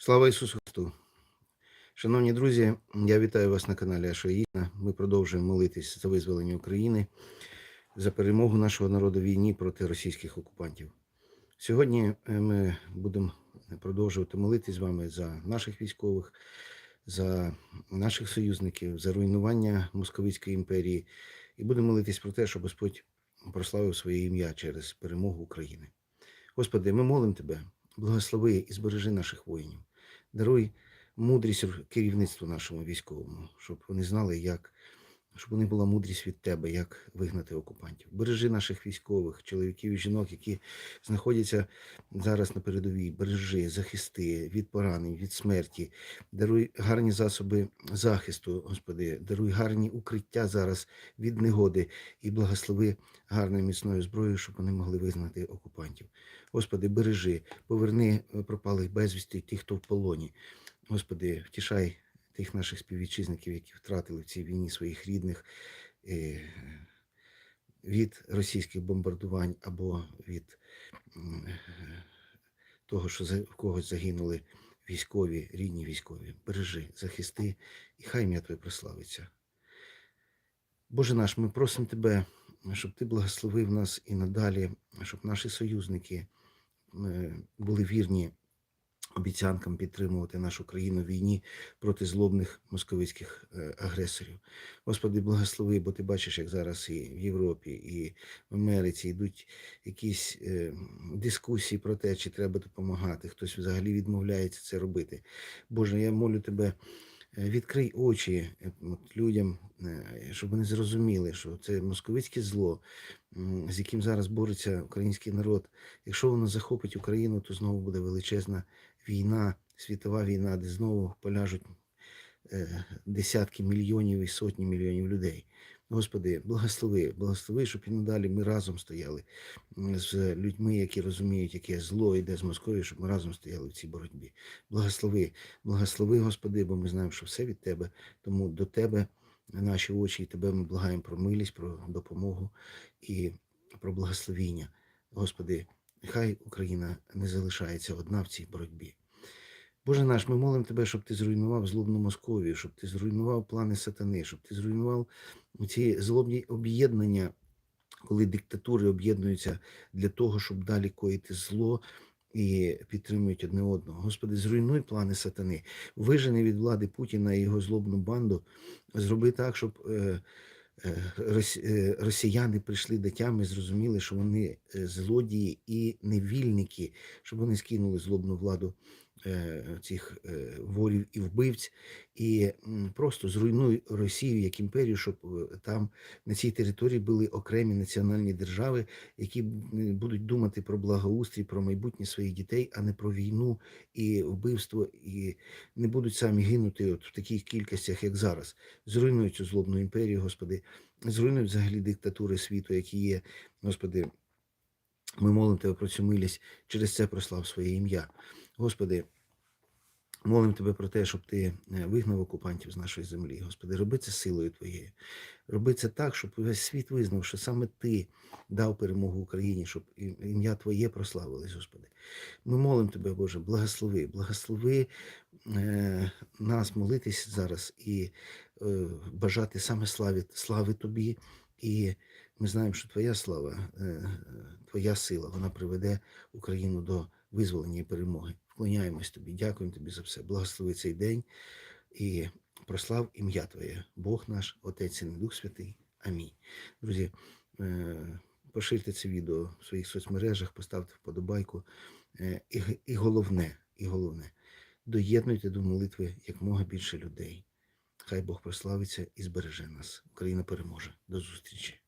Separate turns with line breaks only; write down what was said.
Слава Ісусу Христу! Шановні друзі, я вітаю вас на каналі Ашаїна. Ми продовжуємо молитись за визволення України, за перемогу нашого народу в війні проти російських окупантів. Сьогодні е, ми будемо продовжувати молитись з вами за наших військових, за наших союзників, за руйнування Московицької імперії і будемо молитись про те, щоб Господь прославив своє ім'я через перемогу України. Господи, ми молимо Тебе, благослови і збережи наших воїнів. Даруй мудрість керівництву нашому військовому, щоб вони знали, як, щоб вони була мудрість від тебе, як вигнати окупантів. Бережи наших військових, чоловіків і жінок, які знаходяться зараз на передовій. Бережи, захисти від поранень, від смерті. Даруй гарні засоби захисту, Господи, даруй гарні укриття зараз від негоди і благослови гарною міцною зброєю, щоб вони могли визнати окупантів. Господи, бережи, поверни пропалих безвісти, тих, хто в полоні. Господи, втішай тих наших співвітчизників, які втратили в цій війні своїх рідних е, від російських бомбардувань або від того, що в когось загинули військові, рідні військові. Бережи, захисти, і хай ім'я Твоє прославиться. Боже наш, ми просимо Тебе, щоб Ти благословив нас і надалі, щоб наші союзники е, були вірні обіцянкам підтримувати нашу країну в війні проти злобних московицьких е, агресорів. Господи, благослови, бо ти бачиш, як зараз і в Європі, і в Америці йдуть якісь е, дискусії про те, чи треба допомагати. Хтось взагалі відмовляється це робити. Боже, я молю тебе. Відкрий очі е, от, людям, е, щоб вони зрозуміли, що це московицьке зло, з яким зараз бореться український народ. Якщо воно захопить Україну, то знову буде величезна війна, світова війна, де знову поляжуть е, десятки мільйонів і сотні мільйонів людей. Господи, благослови, благослови, щоб і надалі ми разом стояли з людьми, які розуміють, яке зло йде з Московії, щоб ми разом стояли в цій боротьбі. Благослови, благослови, Господи, бо ми знаємо, що все від Тебе, тому до Тебе наші очі, і Тебе ми благаємо про милість, про допомогу і про благословіння. Господи, нехай Україна не залишається одна в цій боротьбі. Боже наш, ми молимо Тебе, щоб ти зруйнував злобну Московію, щоб ти зруйнував плани сатани, щоб ти зруйнував ці злобні об'єднання, коли диктатури об'єднуються для того, щоб далі коїти зло і підтримують одне одного. Господи, зруйнуй плани сатани, вижени від влади Путіна і його злобну банду, зроби так, щоб. е, е, е, Росіяни прийшли до тями, зрозуміли, що вони злодії і невільники, щоб вони скинули злобну владу цих е, ворів і вбивць, і просто зруйнуй Росію як імперію, щоб е, там на цій території були окремі національні держави, які будуть думати про благоустрій, про майбутнє своїх дітей, а не про війну і вбивство, і не будуть самі гинути от в таких кількостях, як зараз. Зруйнуй цю злобну імперію, Господи, зруйнуй взагалі диктатури світу, які є, Господи. Ми молимо Тебе про цю милість, через це прослав своє ім'я. Господи, молимо Тебе про те, щоб Ти е, вигнав окупантів з нашої землі. Господи, роби це силою Твоєю. Роби це так, щоб весь світ визнав, що саме Ти дав перемогу Україні, щоб ім'я Твоє прославилось, Господи. Ми молимо Тебе, Боже, благослови, благослови е, нас молитись зараз і е, бажати саме слави, слави Тобі. І ми знаємо, що Твоя слава, е, Твоя сила, вона приведе Україну до визволення і перемоги. Вклоняємось тобі, дякуємо тобі за все. Благослови цей день і прослав ім'я Твоє, Бог наш, Отець і Дух Святий. Амінь. Друзі, е, поширте це відео в своїх соцмережах, поставте вподобайку. Е, І, головне, і головне, доєднуйте до молитви якмога більше людей. Хай Бог прославиться і збереже нас. Україна переможе. До зустрічі.